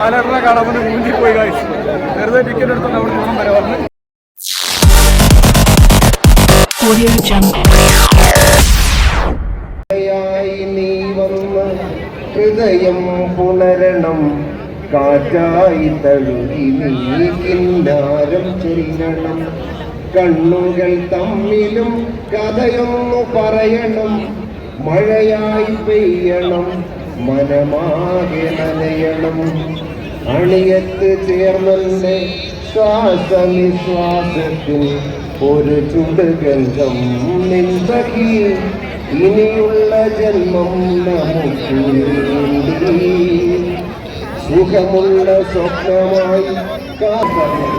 കാണാൻ മൂഞ്ചി പോയി കാഴ്ച വെറുതെ ടിക്കറ്റ് എടുത്തോണ്ട് അവിടെ ഗുണം വരെ വന്ന് Audio Jungle. യായി നീ വന്ന് ഹൃദയം പുണരണം കാറ്റായി തഴുകി നീ കിന്നാരം ചെല്ലണം കണ്ണുകൾ തമ്മിലും കഥയൊന്നു പറയണം. മഴയായി പെയ്യണം. മനമാകെ നനയണം. അണിയത്ത് ചേർന്നെ ശ്വാസനിശ്വാസത്തിൽ ഒരു ചുടുഗന്ധം നിന്തകി ഇനിയുള്ള ജന്മം നമുക്ക് സുഖമുള്ള സ്വപ്നമായി കാക്കണം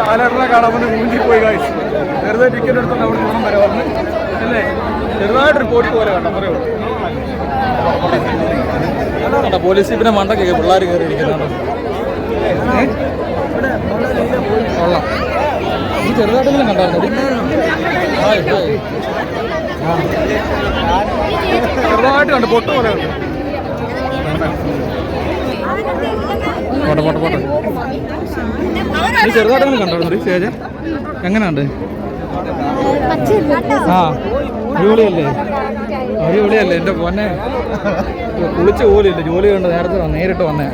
പാലറിനെ കാണാൻ വേണ്ടി മൂഞ്ചി പോയി കാഴ്ച വെറുതെ ടിക്കറ്റ് എടുത്തോണ്ട് അവിടെ ഗുണം വരെ വന്ന് അല്ലേ? ചെറുതായിട്ടൊരു പോട്ട് പോലെ കണ്ട? പറയുള്ളൂ പോലീസ് ജീപ്പിനെ മണ്ടൊക്കെ പിള്ളേർ കയറി ഇരിക്കുന്നുണ്ട് ഈ ചെറുതായിട്ടെങ്കിലും കണ്ടായിരുന്നു? ചെറുതായിട്ട് കണ്ട് പൊട്ട് പോലെ പോട്ടെ പോട്ടെ പോട്ടെ. നീ ചെറുതായിട്ടെങ്കിലും കണ്ടായിരുന്നു സ്റ്റേജ്? എങ്ങനെയുണ്ട്? ആ അടിപൊളിയല്ലേ? അടിപൊളിയല്ലേ എന്റെ പൊന്നെ. കുളിച്ച് പോലില്ല ജോലി കണ്ട് നേരത്തെ നേരിട്ട് വന്നേ.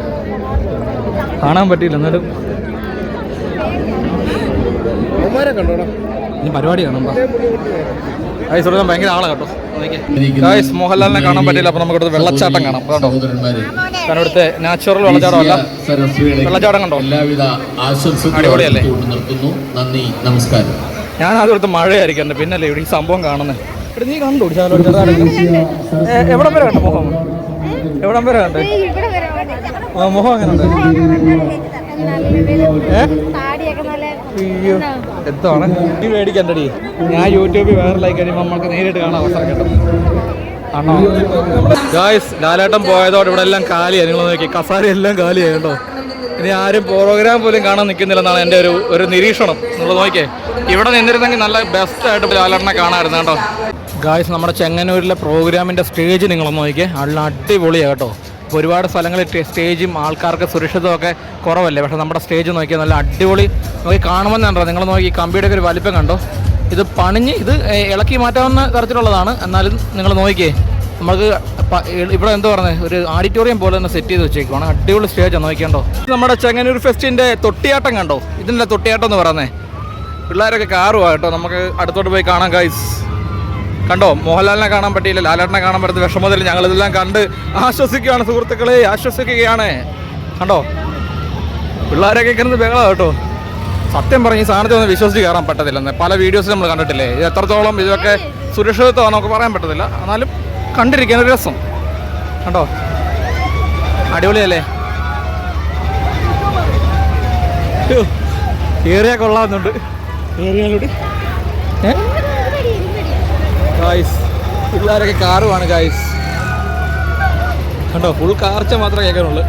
കാണാൻ പറ്റിയില്ല എന്നാലും. ഇനി പരിപാടി കാണാം ഗായ്സ് ഇവിടെ ഭയങ്കര ആളാ കേട്ടോ. ഗായ്സ് മോഹൻലാലിനെ കാണാൻ പറ്റില്ല അപ്പൊ നമുക്ക് ഇവിടുത്തെ വെള്ളച്ചാട്ടം കാണാം. കേട്ടോ കാരണം ഇവിടുത്തെ നാച്ചുറൽ വെള്ളച്ചാടം അല്ല. വെള്ളച്ചാട്ടം കണ്ടോ? അടിപൊളിയല്ലേ? നമസ്കാരം. ഞാൻ ആദ്യം ഇവിടുത്തെ മഴയായിരിക്കും പിന്നല്ലേ ഇവിടെ ഈ സംഭവം കാണുന്നത് ഇവിടെ നീ കണ്ടു? ചെറുതായിട്ട് എവിടം വരെ കണ്ടു മുഖം എവിടം വരെ കണ്ടേ? മുഖം എങ്ങനെ ഉണ്ട് ഏ? അയ്യോ. എത്താണ് നീ മേടിക്കണ്ടടി. ഞാൻ യൂട്യൂബിൽ വൈറലായി കഴിയുമ്പോൾ നമ്മൾക്ക് നേരിട്ട് കാണാൻ അവസരം കിട്ടും. ആണോ? ഗായ്സ് ലാലേട്ടൻ പോയതോടെ ഇവിടെ എല്ലാം കാലിയായി. നിങ്ങൾ നോക്കി കസാരി എല്ലാം കാലിയായി കേട്ടോ. ഇനി ആരും പ്രോഗ്രാം പോലും കാണാൻ നിൽക്കുന്നില്ലെന്നാണ് എന്റെ ഒരു ഒരു നിരീക്ഷണം. നിങ്ങൾ നോക്കിയേ ഇവിടെ നിന്നിരുന്നെങ്കിൽ നല്ല ബെസ്റ്റ് ആയിട്ട് ലാലേട്ടനെ കാണാമായിരുന്നു കേട്ടോ. ഗായ്സ് നമ്മുടെ ചെങ്ങന്നൂരിലെ പ്രോഗ്രാമിന്റെ സ്റ്റേജ് നിങ്ങൾ നോക്കിയേ. നല്ല അടിപൊളിയാണ് കേട്ടോ. ഒരുപാട് സ്ഥലങ്ങളിൽ സ്റ്റേജും ആൾക്കാർക്ക് സുരക്ഷിതമൊക്കെ കുറവല്ലേ? പക്ഷേ നമ്മുടെ സ്റ്റേജ് നോക്കിയാൽ നല്ല അടിപൊളി നോക്കി കാണുമെന്നുണ്ടോ നിങ്ങൾ നോക്കി കമ്പിയുടെയൊക്കെ ഒരു വലിപ്പം കണ്ടോ? ഇത് പണിഞ്ഞ് ഇത് ഇളക്കി മാറ്റാവുന്ന തരത്തിലുള്ളതാണ്. എന്നാലും നിങ്ങൾ നോക്കിയേ നമുക്ക് ഇവിടെ എന്താ പറയുന്നത് ഒരു ഓഡിറ്റോറിയം പോലെ തന്നെ സെറ്റ് ചെയ്ത് വെച്ചേക്കുവാണ്. അടിപൊളി സ്റ്റേജാണ് നോക്കിക്കണ്ടോ? ഇത് നമ്മുടെ ചെങ്ങന്നൂർ ഫെസ്റ്റിന്റെ തൊട്ടിയാട്ടം കണ്ടോ? ഇതിന്റെ തൊട്ടിയാട്ടം എന്ന് പറയുന്നത് പിള്ളേരൊക്കെ കാറുവാ കേട്ടോ. നമുക്ക് അടുത്തോട്ട് പോയി കാണാം ഗൈസ് കണ്ടോ? മോഹൻലാലിനെ കാണാൻ പറ്റിയില്ല. ലാലേട്ടനെ കാണാൻ പറ്റുന്ന വിഷമത്തിൽ ഞങ്ങൾ ഇതെല്ലാം കണ്ട് ആശ്വസിക്കുകയാണ് സുഹൃത്തുക്കളെ. ആശ്വസിക്കുകയാണ്. കണ്ടോ? പിള്ളേരൊക്കെ കിടന്ന് ബഹളമാണ് കേട്ടോ. സത്യം പറഞ്ഞ് ഈ സാധനത്തെ ഒന്ന് വിശ്വസിച്ച് കയറാൻ പറ്റത്തില്ലെന്ന്. പല വീഡിയോസ് നമ്മൾ കണ്ടിട്ടില്ലേ? ഇത് എത്രത്തോളം ഇതൊക്കെ സുരക്ഷിതത്വം നമുക്ക് പറയാൻ പറ്റത്തില്ല. എന്നാലും കണ്ടിരിക്കാൻ ഒരു രസം. കണ്ടോ? അടിപൊളിയല്ലേ? ഏറിയ കൊള്ളാവുന്നുണ്ട്. ഏറിയാലൂടെ. ഗായ്സ് പിള്ളേരൊക്കെ കാറുമാണ് ഗായ്സ് കണ്ടോ? ഫുൾ കാർച്ച മാത്രമേ കേൾക്കാനുള്ളൂ.